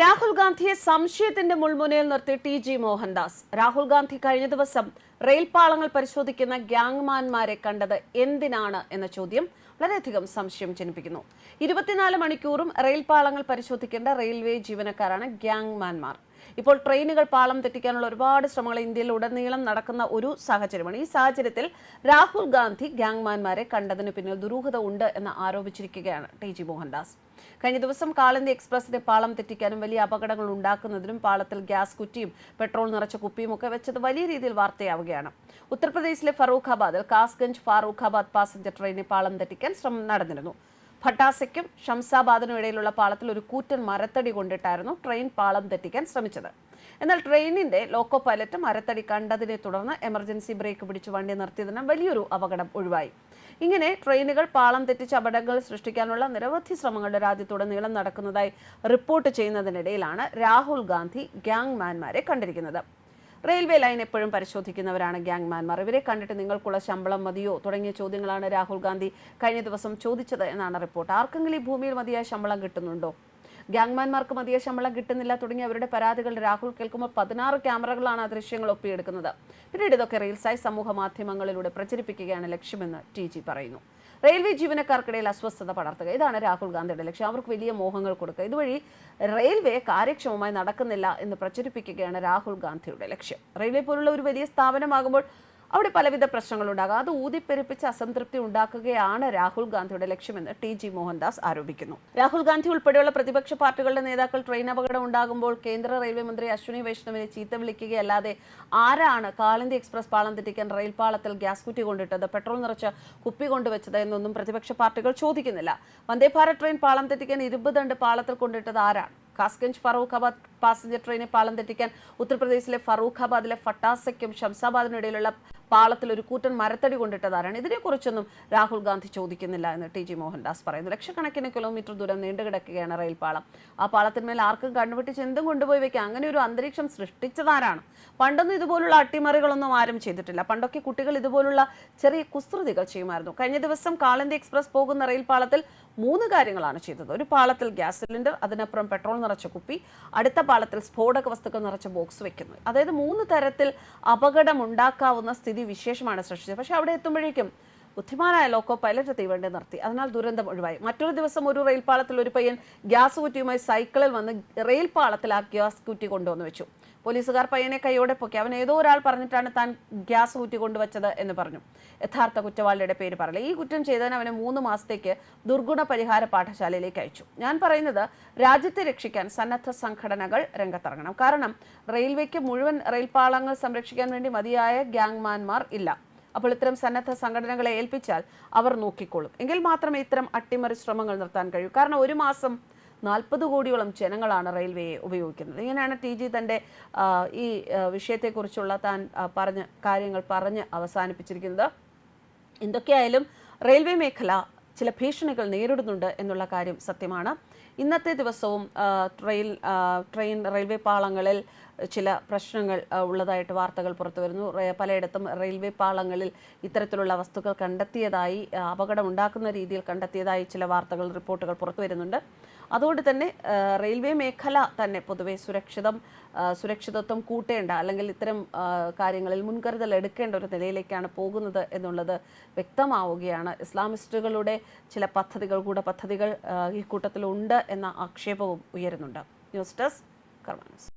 രാഹുൽ ഗാന്ധിയെ സംശയത്തിന്റെ മുൾമുനയിൽ നിർത്തി ടി ജി മോഹൻദാസ്. രാഹുൽ ഗാന്ധി കഴിഞ്ഞ ദിവസം റെയിൽപാളങ്ങൾ പരിശോധിക്കുന്ന ഗ്യാങ്മാൻമാരെ കണ്ടത് എന്തിനാണ് എന്ന ചോദ്യം വളരെയധികം സംശയം ജനിപ്പിക്കുന്നു. ഇരുപത്തിനാല് മണിക്കൂറും റെയിൽപാളങ്ങൾ പരിശോധിക്കേണ്ട റെയിൽവേ ജീവനക്കാരാണ് ഗ്യാങ്മാൻമാർ ഇപ്പോൾ ട്രെയിനുകൾ പാളം തെറ്റിക്കാനുള്ള ഒരുപാട് ശ്രമങ്ങൾ ഇന്ത്യയിൽ ഉടനീളം നടക്കുന്ന ഒരു സാഹചര്യമാണ്. ഈ സാഹചര്യത്തിൽ രാഹുൽ ഗാന്ധി ഗ്യാങ്മാൻമാരെ കണ്ടതിന് പിന്നിൽ ദുരൂഹത ഉണ്ട് എന്ന് ആരോപിച്ചിരിക്കുകയാണ് ടി ജി മോഹൻദാസ്. കഴിഞ്ഞ ദിവസം കാളന്തി എക്സ്പ്രസിന്റെ പാളം തെറ്റിക്കാനും വലിയ അപകടങ്ങൾ ഉണ്ടാക്കുന്നതിനും പാളത്തിൽ ഗ്യാസ് കുറ്റിയും പെട്രോൾ നിറച്ച കുപ്പിയും ഒക്കെ വെച്ചത് വലിയ രീതിയിൽ വാർത്തയാവുകയാണ്. ഉത്തർപ്രദേശിലെ ഫറൂഖാബാദിൽ കാസ്ഗഞ്ച് ഫാറൂഖാബാദ് പാസഞ്ചർ ട്രെയിനിൽ പാളം തെറ്റിക്കാൻ ശ്രമം നടന്നിരുന്നു. ഭട്ടാസയ്ക്കും ഷംസാബാദിനും ഇടയിലുള്ള പാളത്തിൽ ഒരു കൂറ്റൻ മരത്തടി കൊണ്ടിട്ടായിരുന്നു ട്രെയിൻ പാളം തെറ്റിക്കാൻ ശ്രമിച്ചത്. എന്നാൽ ട്രെയിനിന്റെ ലോക്കോ പൈലറ്റ് മരത്തടി കണ്ടതിനെ തുടർന്ന് എമർജൻസി ബ്രേക്ക് പിടിച്ച് വണ്ടി നിർത്തിയതിന് വലിയൊരു അപകടം ഒഴിവായി. ഇങ്ങനെ ട്രെയിനുകൾ പാളം തെറ്റിച്ച് അപകടങ്ങൾ സൃഷ്ടിക്കാനുള്ള നിരവധി ശ്രമങ്ങളുടെ രാജ്യത്തുടനീളം നടക്കുന്നതായി റിപ്പോർട്ട് ചെയ്യുന്നതിനിടയിലാണ് രാഹുൽ ഗാന്ധി ഗ്യാങ്മാൻമാരെ കണ്ടിരിക്കുന്നത്. റെയിൽവേ ലൈൻ എപ്പോഴും പരിശോധിക്കുന്നവരാണ് ഗ്യാങ്മാൻമാർ. ഇവരെ കണ്ടിട്ട് നിങ്ങൾക്കുള്ള ശമ്പളം മതിയോ? തുടങ്ങിയ ചോദ്യങ്ങളാണ് രാഹുൽ ഗാന്ധി കഴിഞ്ഞ ദിവസം ചോദിച്ചത് എന്നാണ് റിപ്പോർട്ട്. ആർക്കെങ്കിലും ഈ ഭൂമിയിൽ മതിയായ ശമ്പളം കിട്ടുന്നുണ്ടോ? ഗ്യാങ്മാൻമാർക്ക് മതിയ ശമ്പളം കിട്ടുന്നില്ല തുടങ്ങിയ അവരുടെ പരാതികൾ രാഹുൽ കേൾക്കുമ്പോൾ പതിനാറ് ക്യാമറകളാണ് ആ ദൃശ്യങ്ങൾ ഒപ്പിയെടുക്കുന്നത്. പിന്നീട് ഇതൊക്കെ റീൽസായി സമൂഹ മാധ്യമങ്ങളിലൂടെ പ്രചരിപ്പിക്കുകയാണ് ലക്ഷ്യമെന്ന് ടി പറയുന്നു. റെയിൽവേ ജീവനക്കാർക്കിടയിൽ അസ്വസ്ഥത പടർത്തുക. ഇതാണ് രാഹുൽ ഗാന്ധിയുടെ ലക്ഷ്യം. അവർക്ക് വലിയ മോഹങ്ങൾ കൊടുക്കുക. ഇതുവഴി റെയിൽവേ കാര്യക്ഷമമായി നടക്കുന്നില്ല എന്ന് പ്രചരിപ്പിക്കുകയാണ് രാഹുൽ ഗാന്ധിയുടെ ലക്ഷ്യം. റെയിൽവേ പോലുള്ള ഒരു വലിയ സ്ഥാപനമാകുമ്പോൾ അവിടെ പലവിധ പ്രശ്നങ്ങളുണ്ടാകും. അത് ഊതിപ്പെരുപ്പിച്ച് അസംതൃപ്തി ഉണ്ടാക്കുകയാണ് രാഹുൽ ഗാന്ധിയുടെ ലക്ഷ്യമെന്ന് ടി ജി മോഹൻദാസ് ആരോപിക്കുന്നു. രാഹുൽ ഗാന്ധി ഉൾപ്പെടെയുള്ള പ്രതിപക്ഷ പാർട്ടികളുടെ നേതാക്കൾ ട്രെയിൻ അപകടം ഉണ്ടാകുമ്പോൾ കേന്ദ്ര റെയിൽവേ മന്ത്രി അശ്വിനി വൈഷ്ണവിനെ ചീത്ത വിളിക്കുകയല്ലാതെ ആരാണ് കാളിന്തി എക്സ്പ്രസ് പാളം തെറ്റിക്കാൻ റെയിൽ പാളത്തിൽ ഗ്യാസ് കുറ്റി കൊണ്ടിട്ടത് പെട്രോൾ നിറച്ച് കുപ്പി കൊണ്ടുവച്ചത് എന്നൊന്നും പ്രതിപക്ഷ പാർട്ടികൾ ചോദിക്കുന്നില്ല. വന്ദേ ഭാരത് ട്രെയിൻ പാളം തെറ്റിക്കാൻ ഇരുപതണ്ട് പാളത്തിൽ കൊണ്ടിട്ടത് ആരാണ്? കാസ്ഗഞ്ച് ഫറൂഖാബാദ് പാസഞ്ചർ ട്രെയിനെ പാളം തെറ്റിക്കാൻ ഉത്തർപ്രദേശിലെ ഫറൂഖാബാദിലെ ഫട്ടാസയ്ക്കും ഷംസാബാദിനും ഇടയിലുള്ള പാളത്തിൽ ഒരു കൂറ്റൻ മരത്തടി കൊണ്ടിട്ടതാരാണ്. ഇതിനെക്കുറിച്ചൊന്നും രാഹുൽ ഗാന്ധി ചോദിക്കുന്നില്ല എന്ന് ടി ജി മോഹൻദാസ് പറയുന്നു. ലക്ഷക്കണക്കിന് കിലോമീറ്റർ ദൂരം നീണ്ടുകിടക്കുകയാണ് റെയിൽ പാളം ആ പാളത്തിന്മേൽ ആർക്കും കണ്ണുപെട്ടിച്ച് എന്തും കൊണ്ടുപോയി വെക്കാം. അങ്ങനെ ഒരു അന്തരീക്ഷം സൃഷ്ടിച്ചതാരാണ്? പണ്ടൊന്നും ഇതുപോലുള്ള അട്ടിമറികളൊന്നും ആരും ചെയ്തിട്ടില്ല. പണ്ടൊക്കെ കുട്ടികൾ ഇതുപോലുള്ള ചെറിയ കുസൃതികൾ ചെയ്യുമായിരുന്നു. കഴിഞ്ഞ ദിവസം കാളന്തി എക്സ്പ്രസ് പോകുന്ന റെയിൽ പാളത്തിൽ മൂന്ന് കാര്യങ്ങളാണ് ചെയ്തത്. ഒരു പാളത്തിൽ ഗ്യാസ് സിലിണ്ടർ അതിനപ്പുറം പെട്രോൾ നിറച്ച കുപ്പി അടുത്ത പാളത്തിൽ സ്ഫോടക വസ്തുക്കൾ നിറച്ച ബോക്സ് വെക്കുന്നു. അതായത് മൂന്ന് തരത്തിൽ അപകടം ഉണ്ടാക്കാവുന്ന സ്ഥിതി വിശേഷമാണ് സൃഷ്ടിച്ചത്. പക്ഷെ അവിടെ എത്തുമ്പോഴേക്കും ബുദ്ധിമാനായ ലോക്കോ പൈലറ്റ് തീവണ്ടി നിർത്തി. അതിനാൽ ദുരന്തം ഒഴിവായി. മറ്റൊരു ദിവസം ഒരു റെയിൽ പാളത്തിൽ ഒരു പയ്യൻ ഗ്യാസ് കുറ്റിയുമായി സൈക്കിളിൽ വന്ന് റെയിൽപാളത്തിൽ ആ ഗ്യാസ് കുറ്റി കൊണ്ടുവന്ന് വെച്ചു. പോലീസുകാർ പയ്യനെ കൈയോടെ പൊക്കി. അവൻ ഏതോ ഒരാൾ പറഞ്ഞിട്ടാണ് താൻ ഗ്യാസ് കുറ്റി കൊണ്ടുവച്ചത് എന്ന് പറഞ്ഞു. യഥാർത്ഥ കുറ്റവാളിയുടെ പേര് പറയില്ല ഈ കുറ്റം ചെയ്തതിന് അവനെ മൂന്ന് മാസത്തേക്ക് ദുർഗുണ പരിഹാര പാഠശാലയിലേക്ക് അയച്ചു. ഞാൻ പറയുന്നത് രാജ്യത്തെ രക്ഷിക്കാൻ സന്നദ്ധ സംഘടനകൾ രംഗത്തിറങ്ങണം. കാരണം റെയിൽവേക്ക് മുഴുവൻ റെയിൽപാളങ്ങൾ സംരക്ഷിക്കാൻ വേണ്ടി മതിയായ ഗ്യാങ്മാൻമാർ ഇല്ല. അപ്പോൾ ഇത്തരം സന്നദ്ധ സംഘടനകളെ ഏൽപ്പിച്ചാൽ അവർ നോക്കിക്കോളും എങ്കിൽ മാത്രമേ ഇത്തരം അട്ടിമറി ശ്രമങ്ങൾ നിർത്താൻ കഴിയൂ. കാരണം ഒരു മാസം നാൽപ്പത് കോടിയോളം ജനങ്ങളാണ് റെയിൽവേയെ ഉപയോഗിക്കുന്നത്. ഇങ്ങനെയാണ് ടി ജി തന്റെ ഈ വിഷയത്തെക്കുറിച്ചുള്ള താൻ പറഞ്ഞ കാര്യങ്ങൾ പറഞ്ഞ് അവസാനിപ്പിച്ചിരിക്കുന്നത്. എന്തൊക്കെയായാലും റെയിൽവേ മേഖല ചില ഭീഷണികൾ നേരിടുന്നുണ്ട് എന്നുള്ള കാര്യം സത്യമാണ്. ഇന്നത്തെ ദിവസവും ട്രെയിൻ ട്രെയിൻ റെയിൽവേ പാളങ്ങളിൽ ചില പ്രശ്നങ്ങൾ ഉള്ളതായിട്ട് വാർത്തകൾ പുറത്തു വരുന്നു. പലയിടത്തും റെയിൽവേ പാളങ്ങളിൽ ഇത്തരത്തിലുള്ള വസ്തുക്കൾ കണ്ടെത്തിയതായി അപകടമുണ്ടാക്കുന്ന രീതിയിൽ കണ്ടെത്തിയതായി ചില വാർത്തകൾ റിപ്പോർട്ടുകൾ പുറത്തു വരുന്നുണ്ട്. അതുകൊണ്ട് തന്നെ റെയിൽവേ മേഖല തന്നെ പൊതുവെ സുരക്ഷിതം സുരക്ഷിതത്വം കൂട്ടേണ്ട അല്ലെങ്കിൽ ഇത്തരം കാര്യങ്ങളിൽ മുൻകരുതൽ എടുക്കേണ്ട ഒരു നിലയിലേക്കാണ് പോകുന്നത് എന്നുള്ളത് വ്യക്തമാവുകയാണ്. ഇസ്ലാമിസ്റ്റുകളുടെ ചില പദ്ധതികൾ കൂടെ പദ്ധതികൾ ഈ കൂട്ടത്തിലുണ്ട് എന്ന ആക്ഷേപവും ഉയരുന്നുണ്ട്. News desk കർമാനസ്.